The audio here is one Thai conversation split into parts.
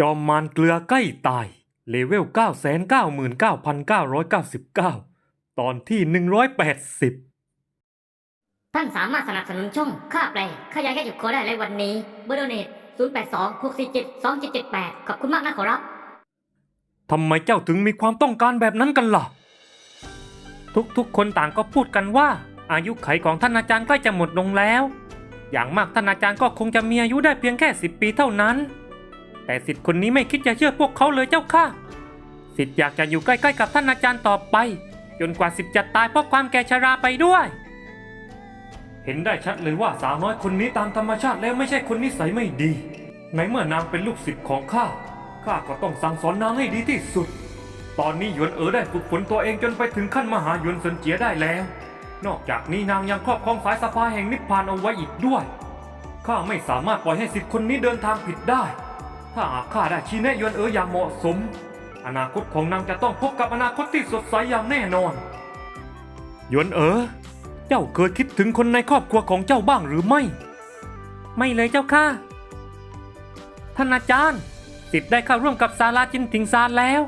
จอมมารเกลือใกล้ตาย เลเวล 999,999 ตอนที่ 180 ท่านสามารถสนับสนุนช่องค่าแปลค่ายาแก้เจ็บคอได้ในวันนี้เบอร์โดเนต082 647 2778 ขอบคุณมากนะขอรับ ทำไมเจ้าถึงมีความต้องการแบบนั้นกันล่ะ ทุกๆ คนต่างก็พูดกันว่า อายุไขของท่านอาจารย์ใกล้จะหมดลงแล้ว อย่างมากท่านอาจารย์ก็คงจะมีอายุได้เพียงแค่สิบปีเท่านั้น แต่สิทธิ์คนนี้ไม่คิดจะเชื่อพวกเขาเลยเจ้าค่ะ สิทธิ์อยากจะอยู่ใกล้ๆกับท่านอาจารย์ต่อไป จนกว่าสิทธิ์จะตายเพราะความแก่ชราไปด้วย เห็นได้ชัดเลยว่าสาวน้อยคนนี้ตามธรรมชาติแล้วไม่ใช่คนนิสัยไม่ดี ในเมื่อนางเป็นลูกศิษย์ของข้าข้าก็ต้องสั่งสอนนางให้ดีที่สุด ตอนนี้หยวนเอ๋อได้ฝึกฝนตัวเองจนไปถึงขั้นมหาหยวนเซินเจียได้แล้ว นอกจากนี้นางยังครอบครองสายสะพายแห่งนิพพานเอาไว้อีกด้วย ข้าไม่สามารถปล่อยให้สิทธิ์คนนี้เดินทางผิดได้ ถ้าหากข้าได้ชี้แนะยวนเอ๋ออย่างเหมาะสม อนาคตของนางจะต้องพบกับอนาคตที่สดใสอย่างแน่นอนยวนเอ๋อเจ้าเคยคิดถึงคนในครอบครัวของเจ้าบ้างหรือไม่ ไม่เลยเจ้าค่ะท่านอาจารย์ สิทธิ์ได้เข้าร่วมกับศาลาจินถิงซานแล้ว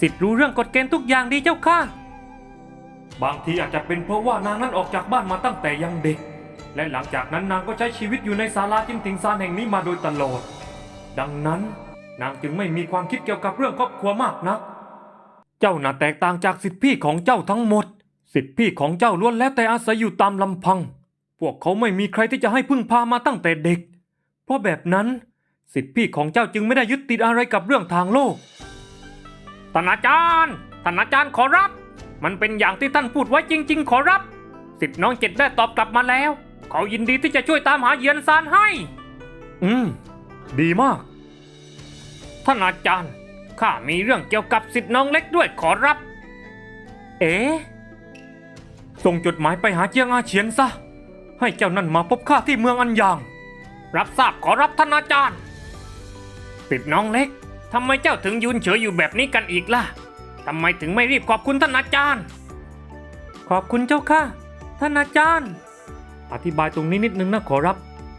สิทธิ์รู้เรื่องกฎเกณฑ์ทุกอย่างดีเจ้าค่ะ บางทีอาจจะเป็นเพราะว่านางนั้นออกจากบ้านมาตั้งแต่ยังเด็ก และหลังจากนั้นนางก็ใช้ชีวิตอยู่ในศาลาจินถิงซานแห่งนี้มาโดยตลอด ดังนั้น นางจึงไม่มีความคิดเกี่ยวกับเรื่องครอบครัวมากนัก เจ้าน่ะแตกต่างจากสิทธิพี่ของเจ้าทั้งหมด สิทธิพี่ของเจ้าล้วนแล้วแต่อาศัยอยู่ตามลำพัง พวกเขาไม่มีใครที่จะให้พึ่งพามาตั้งแต่เด็ก เพราะแบบนั้น สิทธิพี่ของเจ้าจึงไม่ได้ยึดติดอะไรกับเรื่องทางโลกท่านอาจารย์ท่านอาจารย์ขอรับ มันเป็นอย่างที่ท่านพูดไว้จริง ๆ ขอรับสิทธิน้องเจ็ดได้ตอบกลับมาแล้ว เขายินดีที่จะช่วยตามหาเยียนซานให้ อืม ดีมาก ท่านอาจารย์ ข้ามีเรื่องเกี่ยวกับสิทธิ์น้องเล็กด้วยขอรับ เอ๋ส่งจดหมายไปหาเจียงอาเฉียนซะ ให้เจ้านั่นมาพบข้าที่เมืองอันยาง รับทราบขอรับท่านอาจารย์สิทธิ์น้องเล็กทำไมเจ้าถึงยืนเฉยอยู่แบบนี้กันอีกล่ะทำไมถึงไม่รีบขอบคุณท่านอาจารย์ ขอบคุณเจ้าค่ะ ท่านอาจารย์ อธิบายตรงนี้นิดนึงนะขอรับ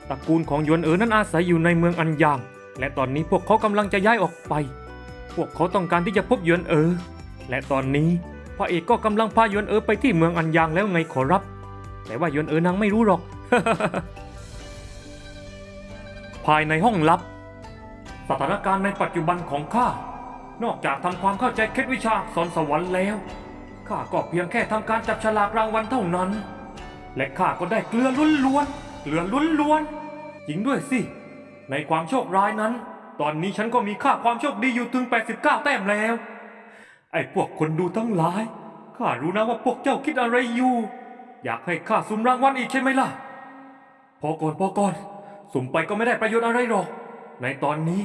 ตระกูลของยวนเอ๋อนั้นอาศัยอยู่ในเมืองอันยาง และตอนนี้พวกเขากำลังจะย้ายออกไป พวกเขาต้องการที่จะพบยวนเออ และตอนนี้พระเอกก็กำลังพายวนเออไปที่เมืองอันยางแล้วไงขอรับ แต่ว่ายวนเออนางไม่รู้หรอก ภายในห้องลับ สถานการณ์ในปัจจุบันของข้านอกจากทำความเข้าใจเคล็ดวิชาอักษรสวรรค์แล้วข้าก็เพียงแค่ทำการจับฉลากรางวัลเท่านั้น และข้าก็ได้เกลือล้วนๆเกลือล้วนๆจริงด้วยสิ ในความโชคร้ายนั้น ตอนนี้ฉันก็มีค่าความโชคดีอยู่ถึง 89 แต้มแล้ว ไอ้พวกคนดูทั้งหลาย ข้ารู้นะว่าพวกเจ้าคิดอะไรอยู่ อยากให้ข้าสุ่มรางวัลอีกใช่ไหมล่ะ พอก่อนพอก่อน สุ่มไปก็ไม่ได้ประโยชน์อะไรหรอก ในตอนนี้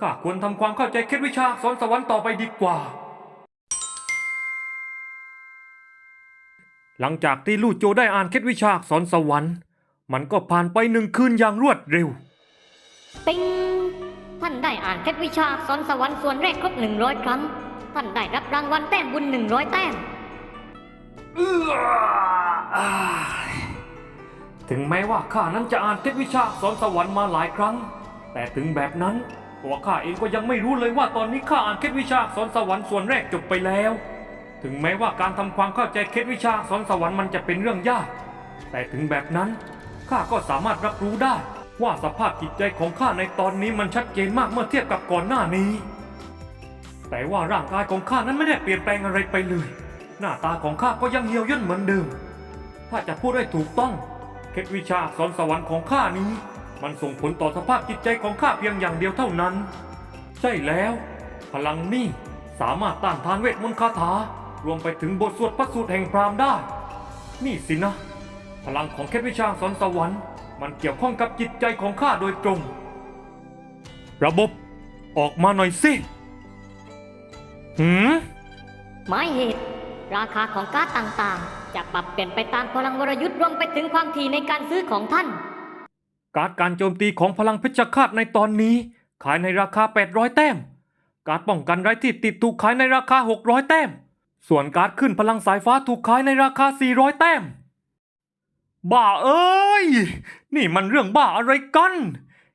ข้าควรทำความเข้าใจเคล็ดวิชาสอักษรสวรรค์ต่อไปดีกว่า หลังจากที่ลู่โจได้อ่านเคล็ดวิชาสอักษรสวรรค์ มันก็ผ่านไปหนึ่งคืนอย่างรวดเร็ว ปิงท่านได้อ่านเคล็ดวิชาสอักษรสวรรค์ส่วนแรกครบ100ครั้ง ท่านได้รับรางวัลแต้มบุญ100แต้อื้ออ้ายถึงแม้ว่าข้านั้นจะอ่านเทควิชาสอักษรสวรรค์มาหลายครั้ง แต่ถึงแบบนั้นตัวข้าเองก็ยังไม่รู้เลยว่าตอนนี้ข้าอ่านเคล็ดวิชาสอักษรสวรรค์ส่วนแรกจบไปแล้ว ถึงแม้ว่าการทำความเข้าใจเคล็ดวิชาสอักษรสวรรค์มันจะเป็นเรื่องยาก แต่ถึงแบบนั้นข้าก็สามารถรับรู้ได้ ว่าสภาพจิตใจของข้าในตอนนี้มันชัดเจนมากเมื่อเทียบกับก่อนหน้านี้ แต่ว่าร่างกายของข้านั้นไม่ได้เปลี่ยนแปลงอะไรไปเลย หน้าตาของข้าก็ยังเหี่ยวย่นเหมือนเดิม ถ้าจะพูดให้ถูกต้อง เคล็ดวิชาสอักษรสวรรค์ของข้านี้ มันส่งผลต่อสภาพจิตใจของข้าเพียงอย่างเดียวเท่านั้น ใช่แล้ว พลังนี่สามารถต้านทานเวทมนต์คาถารวมไปถึงบทสวดพระสูตรแห่งพรามได้ นี่สินะ พลังของเคล็ดวิชาสอักษรสวรรค์ มันเกี่ยวข้องกับจิตใจของข้าโดยตรง ระบบออกมาหน่อยสิหืมหมายเหตุ ราคาของการ์ดต่างๆ จะปรับเปลี่ยนไปตามพลังวรยุทธ์รวมไปถึงความถี่ในการซื้อของท่าน การ์ดการโจมตีของพลังเพชฌฆาตในตอนนี้ ขายในราคา 800 แต้ม การ์ดป้องกันไร้ที่ติดถูกขายในราคา 600 แต้ม ส่วนการ์ดขึ้นพลังสายฟ้าถูกขายในราคา 400 แต้ม บ้าเอ้ย นี่มันเรื่องบ้าอะไรกัน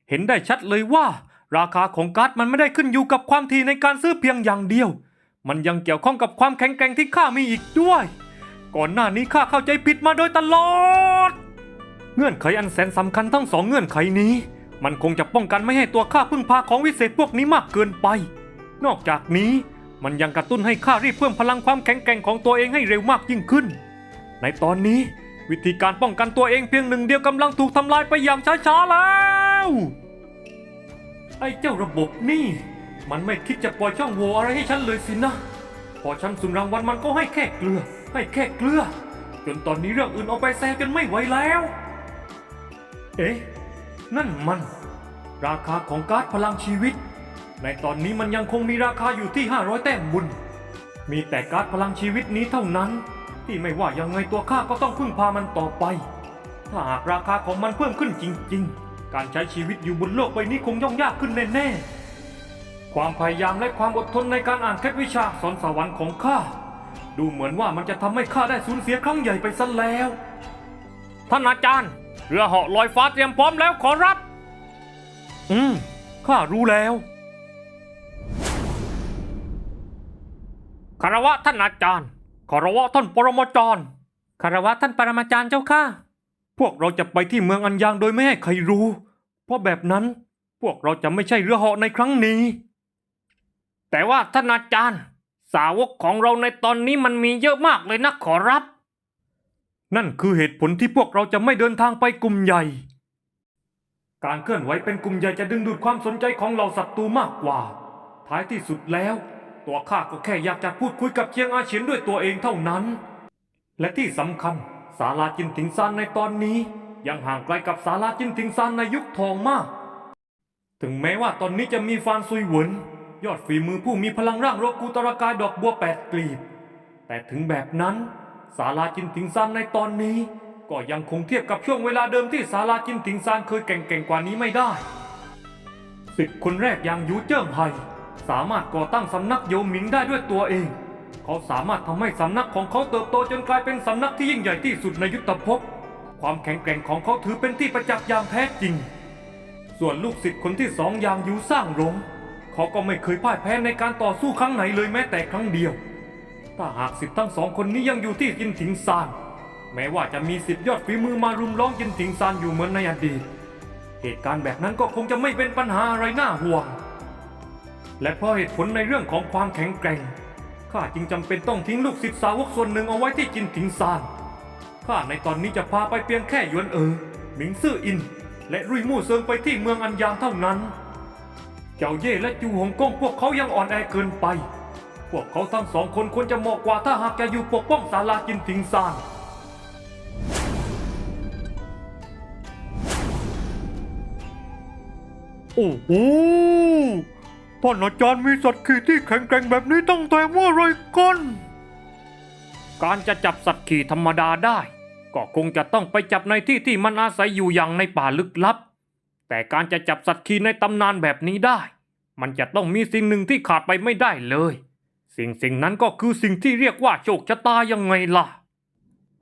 เห็นได้ชัดเลยว่า ราคาของการ์ดมันไม่ได้ขึ้นอยู่กับความถี่ในการซื้อเพียงอย่างเดียว มันยังเกี่ยวข้องกับความแข็งแกร่งที่ข้ามีอีกด้วย ก่อนหน้านี้ข้าเข้าใจผิดมาโดยตลอด เงื่อนไขอันแสนสำคัญทั้งสองเงื่อนไขนี้ มันคงจะป้องกันไม่ให้ตัวข้าพึ่งพาของวิเศษพวกนี้มากเกินไป นอกจากนี้มันยังกระตุ้นให้ข้ารีบเพิ่มพลังความแข็งแกร่งของตัวเองให้เร็วมากยิ่งขึ้น ในตอนนี้ วิธีการป้องกันตัวเองเพียงหนึ่งเดียวกำลังถูกทำลายไปอย่างช้าๆแล้ว ไอ้เจ้าระบบนี่ มันไม่คิดจะปล่อยช่องโหว่อะไรให้ฉันเลยสินะ พอฉันสุ่มรางวัลมันก็ให้แค่เกลือ ให้แค่เกลือ จนตอนนี้เรื่องอื่นเอาไปแซวจนไม่ไหวแล้ว เอ๊ะ นั่นมัน ราคาของการ์ดพลังชีวิต ในตอนนี้มันยังคงมีราคาอยู่ที่ 500 แต้มบุญ มีแต่การ์ดพลังชีวิตนี้เท่านั้น ที่ไม่ว่ายังไงตัวข้าก็ต้องพึ่งพามันต่อไป ถ้าหากราคาของมันเพิ่มขึ้นจริง ๆ การใช้ชีวิตอยู่บนโลกใบนี้คงย่อมยากขึ้นแน่ๆ ความพยายามและความอดทนในการอ่านเคล็ดวิชาสอนสวรรค์ของข้า ดูเหมือนว่ามันจะทำให้ข้าได้สูญเสียครั้งใหญ่ไปซะแล้ว ท่านอาจารย์ เรือเหาะลอยฟ้าเตรียมพร้อมแล้วขอรับ อืม ข้ารู้แล้วคารวะท่านอาจารย์ คารวะท่านปรมาจารย์คารวะท่านปรมาจารย์เจ้าค่ะ พวกเราจะไปที่เมืองอันยางโดยไม่ให้ใครรู้ เพราะแบบนั้นพวกเราจะไม่ใช่เรือเหาะในครั้งนี้ แต่ว่าท่านอาจารย์ สาวกของเราในตอนนี้มันมีเยอะมากเลยนะขอรับ นั่นคือเหตุผลที่พวกเราจะไม่เดินทางไปกลุ่มใหญ่ การเคลื่อนไหวเป็นกลุ่มใหญ่จะดึงดูดความสนใจของเหล่าศัตรูมากกว่า ท้ายที่สุดแล้ว ตัวข้าก็แค่อยากจะพูดคุยกับเชียงอาเฉียนด้วยตัวเองเท่านั้น และที่สำคัญศาลาจินถิงซานในตอนนี้ ยังห่างไกลกับศาลาจินถิงซานในยุคทองมาก ถึงแม้ว่าตอนนี้จะมีฟานซุยเหวินยอดฝีมือผู้มีพลังร่างโรกูตระกายดอกบัวแปดกลีบ แต่ถึงแบบนั้นศาลาจินถิงซานในตอนนี้ ก็ยังคงเทียบกับช่วงเวลาเดิมที่ศาลาจินถิงซานเคยแก่งๆกว่านี้ไม่ได้สิทธิ์คนแรกอย่างยูเจิ้งไฮ สามารถก่อตั้งสำนักโยหมิงได้ด้วยตัวเอง เขาสามารถทำให้สำนักของเขาเติบโตจนกลายเป็นสำนักที่ยิ่งใหญ่ที่สุดในยุทธภพ ความแข็งแกร่งของเขาถือเป็นที่ประจักษ์อย่างแท้จริง ส่วนลูกศิษย์คนที่สองอย่างยูสร้างรงเขาก็ไม่เคยพ่ายแพ้ในการต่อสู้ครั้งไหนเลยแม้แต่ครั้งเดียว ถ้าหากสิทธ์ทั้งสองคนนี้ยังอยู่ที่ยินถิงซาน แม้ว่าจะมีสิทธ์ยอดฝีมือมารุมล้อมยินถิงซานอยู่เหมือนในอดีต เหตุการณ์แบบนั้นก็คงจะไม่เป็นปัญหาอะไรน่าห่วง และเพราะเหตุผลในเรื่องของความแข็งแกร่ง ข้าจึงจำเป็นต้องทิ้งลูกศิษย์สาวกส่วนหนึ่งเอาไว้ที่จินถิงซาน ข้าในตอนนี้จะพาไปเพียงแค่หยวนเอ๋อหมิงซื่ออิน และรุยมู่เซิงไปที่เมืองอันยางเท่านั้น เจ้าเย่และจูหงกงพวกเขายังอ่อนแอเกินไป พวกเขาทั้งสองคนควรจะเหมาะกว่าถ้าหากจะอยู่ปกป้องศาลาจินถิงซานโอ้โห ท่านอาจารย์มีสัตว์ขี่ที่แข็งแกร่งแบบนี้ตั้งแต่เมื่อไรกัน การจะจับสัตว์ขี่ธรรมดาได้ ก็คงจะต้องไปจับในที่ที่มันอาศัยอยู่อย่างในป่าลึกลับ แต่การจะจับสัตว์ขี่ในตำนานแบบนี้ได้ มันจะต้องมีสิ่งหนึ่งที่ขาดไปไม่ได้เลย สิ่งสิ่งนั้นก็คือสิ่งที่เรียกว่าโชคชะตายังไงล่ะ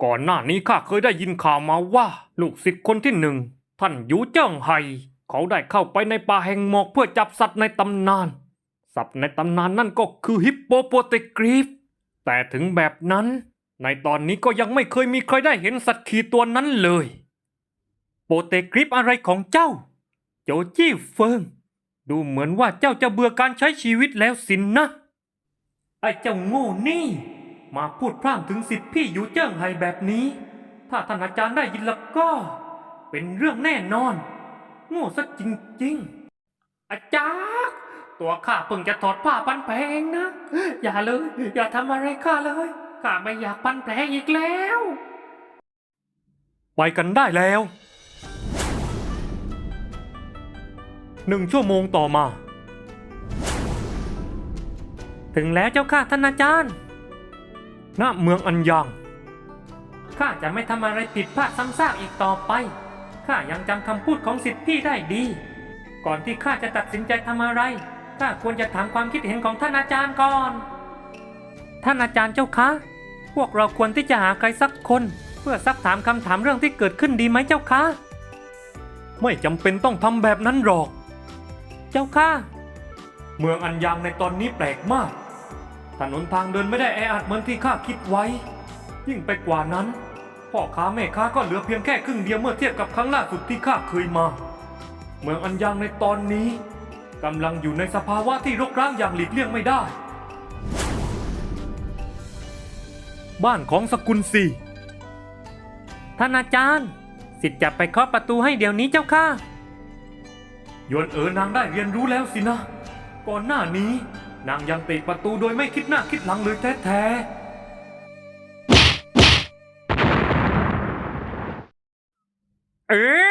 ก่อนหน้านี้ข้าเคยได้ยินข่าวมาว่า ลูกศิษย์คนที่หนึ่งท่านยูเจิ้งไฮ เขาได้เข้าไปในป่าแห่งหมอกเพื่อจับสัตว์ในตำนาน สัตว์ในตำนานนั่นก็คือฮิปโปโปเตกรีฟ แต่ถึงแบบนั้น ในตอนนี้ก็ยังไม่เคยมีใครได้เห็นสัตว์ขี่ตัวนั้นเลย โปเตกริฟอะไรของเจ้า โจจี้เฟิง ดูเหมือนว่าเจ้าจะเบื่อการใช้ชีวิตแล้วสินนะ ไอ้เจ้าโง่นี่ มาพูดพร่ำถึงสิทธิพี่อยู่เจิ้งไฮแบบนี้ ถ้าท่านอาจารย์ได้ยินแล้วก็ เป็นเรื่องแน่นอน โง่ซะจริงๆ อาจารย์ตัวข้าเพิ่งจะถอดผ้าพันแผลเองนะ อย่าเลย อย่าทำอะไรข้าเลยข้าไม่อยากพันแผลอีกแล้ว ไปกันได้แล้ว หนึ่งชั่วโมงต่อมา ถึงแล้วเจ้าค่ะท่านอาจารย์ณเมืองอันยางข้าจะไม่ทำอะไรผิดพลาดซ้ำซากอีกต่อไป ข้ายังจำคำพูดของสิทธิพี่ได้ดี ก่อนที่ข้าจะตัดสินใจทำอะไรข้าควรจะถามความคิดเห็นของท่านอาจารย์ก่อน ท่านอาจารย์เจ้าคะ พวกเราควรที่จะหาใครสักคน เพื่อซักถามคำถามเรื่องที่เกิดขึ้นดีไหมเจ้าคะ ไม่จำเป็นต้องทำแบบนั้นหรอก เจ้าค่ะ เมืองอันยางในตอนนี้แปลกมาก ถนนทางเดินไม่ได้แออัดเหมือนที่ข้าคิดไว้ ยิ่งไปกว่านั้น พ่อค้าแม่ค้าก็เหลือเพียงแค่ครึ่งเดียวเมื่อเทียบกับครั้งล่าสุดที่ข้าเคยมา เมืองอันยางในตอนนี้กำลังอยู่ในสภาวะที่รกร้างอย่างหลีกเลี่ยงไม่ได้ บ้านของสกุลสี่ท่านอาจารย์ สิทธิ์จะไปเคาะประตูให้เดี๋ยวนี้เจ้าค่ะยวนเอ๋อนางได้เรียนรู้แล้วสินะ ก่อนหน้านี้ นางยังเตะประตูโดยไม่คิดหน้าคิดหลังเลยแท้ๆ เออ